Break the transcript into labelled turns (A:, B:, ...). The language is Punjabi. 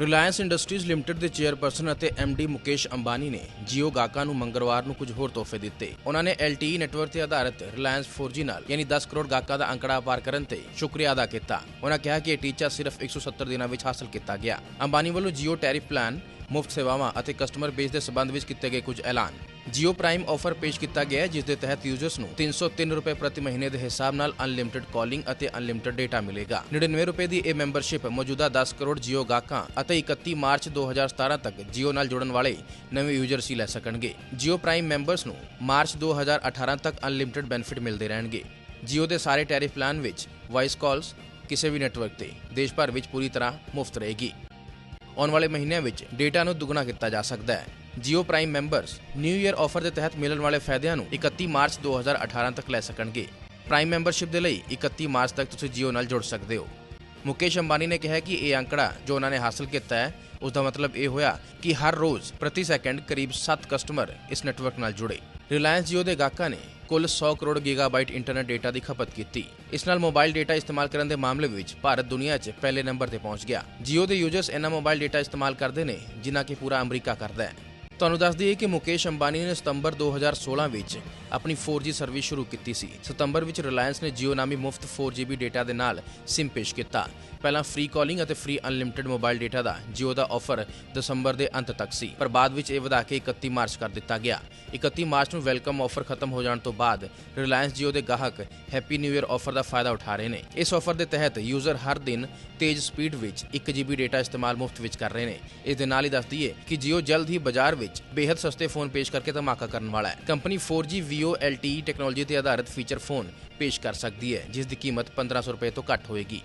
A: ਰਿਲਾਇੰਸ ਇੰਡਸਟਰੀਜ਼ ਲਿਮਟਿਡ ਦੇ ਚੇਅਰਪਰਸਨ ਅਤੇ ਡੀ ਮੁਕੇਸ਼ ਅੰਬਾਨੀ ਨੇ ਜੀਓ ਗਾਹਕਾਂ ਨੂੰ ਮੰਗਲਵਾਰ ਨੂੰ ਕੁਝ ਹੋਰ ਤੋਹਫੇ ਦਿੱਤੇ। ਉਹਨਾਂ ਨੇ LTE ਨੈਟਵਰਕ ਤੇ ਆਧਾਰਿਤ ਰਿਲਾਇੰਸ 4G ਨਾਲ ਯਾਨੀ 10 ਕਰੋੜ ਗਾਹਕਾਂ ਦਾ ਅੰਕੜਾ ਪਾਰ ਕਰਨ ਤੇ ਸ਼ੁਕਰੀਆ ਅਦਾ ਕੀਤਾ। ਉਹਨਾਂ ਕਿਹਾ ਕਿ ਇਹ ਟੀਚਾ ਸਿਰਫ 170 ਦਿਨਾਂ ਵਿੱਚ ਹਾਸਲ ਕੀਤਾ ਗਿਆ। ਅੰਬਾਨੀ ਵੱਲੋਂ ਜੀਓ ਟੈਰਿਫ ਪਲਾਨ ਮੁਫਤ ਸੇਵਾਵਾਂ ਅਤੇ ਕਸਟਮਰ ਬੇਸ ਦੇ ਸਬੰਧ ਵਿੱਚ ਕੀਤੇ ਗਏ ਕੁਝ ਐਲਾਨ। ਜੀਓ ਪ੍ਰਾਈਮ ਆਫਰ ਪੇਸ਼ ਕੀਤਾ ਗਿਆ ਹੈ, ਜਿਸ ਦੇ ਤਹਿਤ ਯੂਜ਼ਰਸ ਨੂੰ 303 ਰੁਪਏ ਪ੍ਰਤੀ ਮਹੀਨੇ ਦੇ ਹਿਸਾਬ ਨਾਲ ਅਨਲਿਮਿਟਿਡ ਕਾਲਿੰਗ ਅਤੇ ਅਨਲਿਮਿਟਿਡ ਡੇਟਾ ਮਿਲੇਗਾ। 99 ਰੁਪਏ ਦੀ ਇਹ ਮੈਂਬਰਸ਼ਿਪ ਮੌਜੂਦਾ 10 ਕਰੋੜ ਜੀਓ ਗਾਹਕਾਂ ਅਤੇ 31 ਮਾਰਚ 2017 ਤੱਕ ਜੀਓ ਨਾਲ ਜੁੜਨ ਵਾਲੇ ਨਵੇਂ ਯੂਜ਼ਰਸ ਹੀ ਲੈ ਸਕਣਗੇ। ਜੀਓ ਪ੍ਰਾਈਮ ਮੈਂਬਰਸ ਨੂੰ ਮਾਰਚ 2018 ਤੱਕ ਅਨਲਿਮਿਟਿਡ ਬੈਨੀਫਿਟ ਮਿਲਦੇ ਰਹਿਣਗੇ। ਜੀਓ ਦੇ ਸਾਰੇ ਟੈਰਿਫ ਪਲਾਨ ਵਿੱਚ ਵਾਇਸ ਕਾਲਸ ਕਿਸੇ ਵੀ ਨੈਟਵਰਕ ਤੇ। ਦੇਸ਼ ਭਰ ਵਿੱਚ ਪੂਰੀ ਤਰ੍ਹਾਂ ਮੁਫਤ ਰਹੇਗੀ। ਆਉਣ ਵਾਲੇ ਮਹੀਨਿਆਂ ਵਿੱਚ ਡੇਟਾ ਨੂੰ ਦੁੱਗਣਾ ਕੀਤਾ ਜਾ ਸਕਦਾ ਹੈ। Jio prime members new year offer ਦੇ ਤਹਿਤ ਮਿਲਣ ਵਾਲੇ ਫਾਇਦਿਆਂ ਨੂੰ 31 ਮਾਰਚ 2018 ਤੱਕ ਲੈ ਸਕਣਗੇ। ਪ੍ਰਾਈਮ ਮੈਂਬਰਸ਼ਿਪ ਦੇ ਲਈ 31 ਮਾਰਚ ਤੱਕ ਤੁਸੀਂ ਜੀਓ ਨਾਲ ਜੁੜ ਸਕਦੇ ਹੋ। ਮੁਕੇਸ਼ ਅੰਬਾਨੀ ਨੇ ਕਿਹਾ ਕਿ ਇਹ ਅੰਕੜਾ ਜੋ ਉਹਨਾਂ ਨੇ ਹਾਸਲ ਕੀਤਾ ਹੈ ਉਸ ਦਾ ਮਤਲਬ ਇਹ ਹੋਇਆ ਕਿ ਹਰ ਰੋਜ਼ ਪ੍ਰਤੀ ਸੈਕਿੰਡ ਕਰੀਬ 7 ਕਸਟਮਰ ਇਸ ਨੈਟਵਰਕ ਨਾਲ ਜੁੜੇ। ਰਿਲਾਇੰਸ ਜੀਓ ਦੇ ਗਾਹਕਾਂ ਨੇ ਕੁੱਲ 100 ਕਰੋੜ ਗੀਗਾਬਾਈਟ ਇੰਟਰਨੈਟ ਡੇਟਾ ਦੀ ਖਪਤ ਕੀਤੀ। ਇਸ ਨਾਲ ਮੋਬਾਈਲ ਡੇਟਾ ਇਸਤੇਮਾਲ ਕਰਨ ਦੇ ਮਾਮਲੇ ਵਿੱਚ ਭਾਰਤ ਦੁਨੀਆ 'ਚ ਪਹਿਲੇ ਨੰਬਰ ਤੇ ਪਹੁੰਚ ਗਿਆ। ਜੀਓ ਦੇ ਯੂਜ਼ਰਸ ਇਹਨਾਂ ਮੋਬਾਈਲ ਡੇਟਾ ਇਸਤੇਮਾਲ ਕਰਦੇ ਨੇ ਜਿਨ੍ਹਾਂ ਕਿ ਪੂਰਾ ਅਮਰੀਕਾ ਕਰਦਾ ਹੈ। ਤੁਹਾਨੂੰ ਦੱਸ ਦਈਏ ਕਿ ਮੁਕੇਸ਼ ਅੰਬਾਨੀ ਨੇ ਸਤੰਬਰ 2016 ਵਿੱਚ ਆਪਣੀ 4G ਸਰਵਿਸ ਸ਼ੁਰੂ ਕੀਤੀ ਸੀ। ਸਤੰਬਰ ਵਿੱਚ ਰਿਲਾਇੰਸ ਨੇ ਜੀਓ ਨਾਮੀ ਮੁਫਤ 4GB ਡੇਟਾ ਦੇ ਨਾਲ SIM ਪੇਸ਼ ਕੀਤਾ। ਪਹਿਲਾਂ ਫ੍ਰੀ ਕਾਲਿੰਗ ਅਤੇ ਫ੍ਰੀ ਅਨਲਿਮਿਟਿਡ ਮੋਬਾਈਲ ਡੇਟਾ ਦਾ ਜੀਓ ਦਾ ਆਫਰ ਦਸੰਬਰ ਦੇ ਅੰਤ ਤੱਕ ਸੀ, ਪਰ ਬਾਅਦ ਵਿੱਚ ਇਹ ਵਧਾ ਕੇ 31 ਮਾਰਚ ਕਰ ਦਿੱਤਾ ਗਿਆ। 31 ਮਾਰਚ ਨੂੰ ਵੈਲਕਮ ਆਫਰ ਖਤਮ ਹੋ ਜਾਣ ਤੋਂ ਬਾਅਦ ਰਿਲਾਇੰਸ ਜੀਓ ਦੇ ਗਾਹਕ ਹੈਪੀ ਨਿਊ ਇਅਰ ਆਫਰ ਦਾ ਫਾਇਦਾ ਉਠਾ ਰਹੇ ਨੇ। ਇਸ ਆਫਰ ਦੇ ਤਹਿਤ ਯੂਜ਼ਰ ਹਰ ਦਿਨ ਤੇਜ਼ ਸਪੀਡ ਵਿੱਚ 1GB ਡੇਟਾ ਇਸਤੇਮਾਲ ਮੁਫਤ ਵਿੱਚ ਕਰ ਰਹੇ ਨੇ। ਇਸ ਦੇ ਨਾਲ ਹੀ ਦੱਸ ਦਈਏ ਕਿ ਜੀਓ ਜਲਦ ਹੀ ਬਾਜ਼ਾਰ ਵਿੱਚ ਵਿੱਚ ਬੇहद ਸਸਤੇ ਫੋਨ ਪੇਸ਼ ਕਰਕੇ ਧਮਾਕਾ ਕਰਨ ਵਾਲਾ ਹੈ। Company 4G VO LTE technology ਤੇ ਆਧਾਰਿਤ ਫੀਚਰ ਫੋਨ ਪੇਸ਼ ਕਰ ਸਕਦੀ ਹੈ, ਜਿਸ ਦੀ ਕੀਮਤ 1500 ਰੁਪਏ ਤੋਂ ਘੱਟ ਹੋਏਗੀ।